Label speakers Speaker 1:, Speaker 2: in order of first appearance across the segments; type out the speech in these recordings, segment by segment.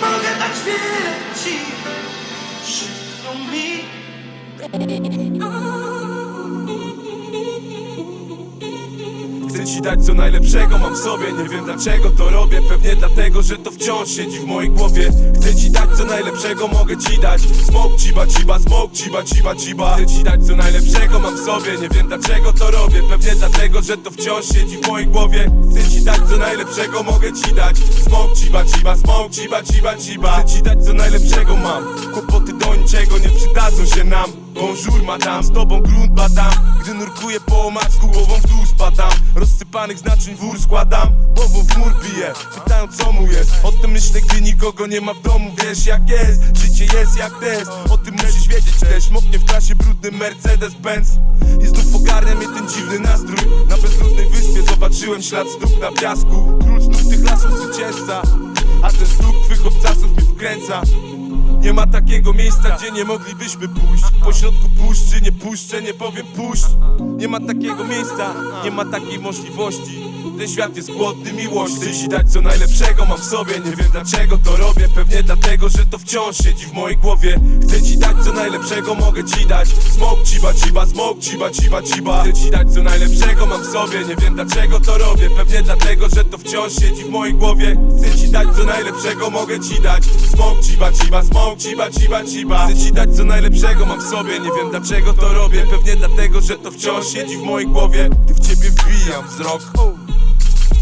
Speaker 1: mogę dać wiele ci Przykro mi
Speaker 2: ci dać co najlepszego mam w sobie. Nie wiem dlaczego to robię Pewnie dlatego, że to wciąż siedzi w mojej głowie. Chcę ci dać co najlepszego mogę ci dać. Smoke ciba ciba, smoke ciba ciba ciba. Chcę ci dać co najlepszego mam w sobie. Nie wiem dlaczego to robię Pewnie dlatego, że to wciąż siedzi w mojej głowie. Chcę ci dać co najlepszego mogę ci dać. Smoke ciba ciba, smoke ciba ciba ciba. Chcę ci dać co najlepszego mam. Kłopoty do niczego nie przydadzą się nam Bonjour madame, z tobą grunt badam. Gdy nurkuję po omacku, głową w dół spadam. Rozsypanych znaczeń wór składam Głową w mur biję, pytają co mu jest? O tym myślę, gdy nikogo nie ma w domu. Wiesz jak jest, życie jest jak test. O tym musisz wiedzieć też. Moknie w klasie brudny Mercedes-Benz. I znów ogarnia mnie ten dziwny nastrój. Na bezludnej wyspie zobaczyłem ślad stóp na piasku. Król znów tych lasów zwycięzca. A ten stóp twych obcasów mnie wkręca nie ma takiego miejsca, gdzie nie moglibyśmy pójść. Pośrodku puszczy, nie puszczę, nie powiem puść. Nie ma takiego miejsca, nie ma takiej możliwości. Ten świat jest głodny miłości. Chcę ci dać co najlepszego mam w sobie. Nie wiem dlaczego to robię. Pewnie dlatego, że to wciąż siedzi w mojej głowie. Chcę ci dać co najlepszego mogę ci dać. Smoke ciba ciba, smoke ciba ciba ciba. Chcę ci dać co najlepszego mam w sobie. Nie wiem dlaczego to robię. Pewnie dlatego, że to wciąż siedzi w mojej głowie. Chcę ci dać co najlepszego mogę ci dać. Smoke ciba ciba, smoke ciba ciba ciba. Chcę ci dać co najlepszego mam w sobie. Nie wiem dlaczego to robię. Pewnie dlatego, że to wciąż siedzi w mojej głowie. Gdy w ciebie wbijam wzrok.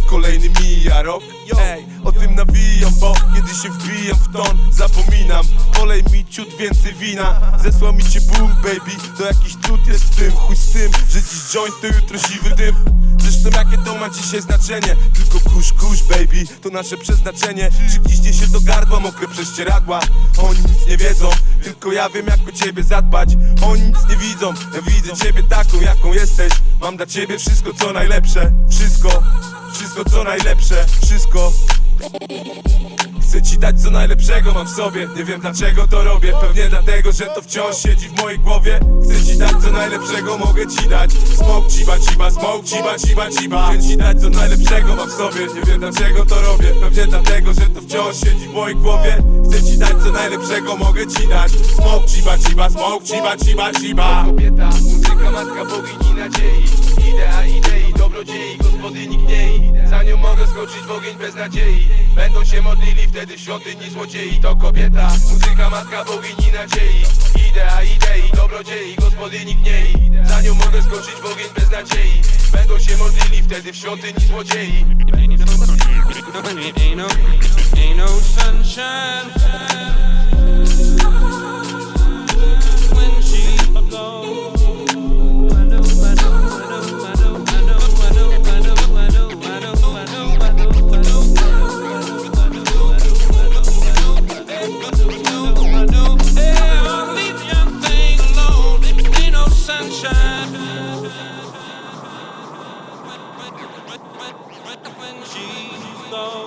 Speaker 2: Kolejny mija rok. Ej, o tym nawijam, bo kiedy się wbijam w ton Zapominam, polej mi ciut więcej wina. Zesłał mi cię Bóg, baby. To jakiś cud jest w tym, chuj z tym Że dziś joint, to jutro siwy dym Zresztą jakie to ma dzisiaj znaczenie. Tylko kusz, kusz, baby To nasze przeznaczenie. Czy kiśnie się do gardła, mokre prześcieradła? Oni nic nie wiedzą Tylko ja wiem jak o ciebie zadbać. Oni nic nie widzą Ja widzę ciebie taką jaką jesteś. Mam dla ciebie wszystko co najlepsze. Wszystko wszystko co najlepsze, wszystko Chcę ci dać co najlepszego mam w sobie. Nie wiem dlaczego to robię. Pewnie dlatego, że to wciąż siedzi w mojej głowie. Chcę ci dać co najlepszego mogę ci dać. Smoke ciba ciba, smoke ciba ciba ciba. Chcę ci dać co najlepszego mam w sobie. Nie wiem dlaczego to robię. Pewnie dlatego, że to wciąż siedzi w mojej głowie. Chcę ci dać co najlepszego mogę ci dać. Smoke ciba ciba, smoke ciba ciba ciba.
Speaker 3: Kobieta, muzyka, matka, bogini nadziei. Idea idei, dobrodziei, gospodyni gnei Za nią mogę skoczyć w ogień bez nadziei. Będą się modlili wtedy świątyni złodziei To kobieta, muzyka, matka, bogini nadziei. Idea idei, dobrodziei, gospodyni gnei Za nią mogę skoczyć w ogień bez nadziei. Będą się modlili wtedy w świątyni złodziei.
Speaker 4: Ain't no, ain't no sunshine go.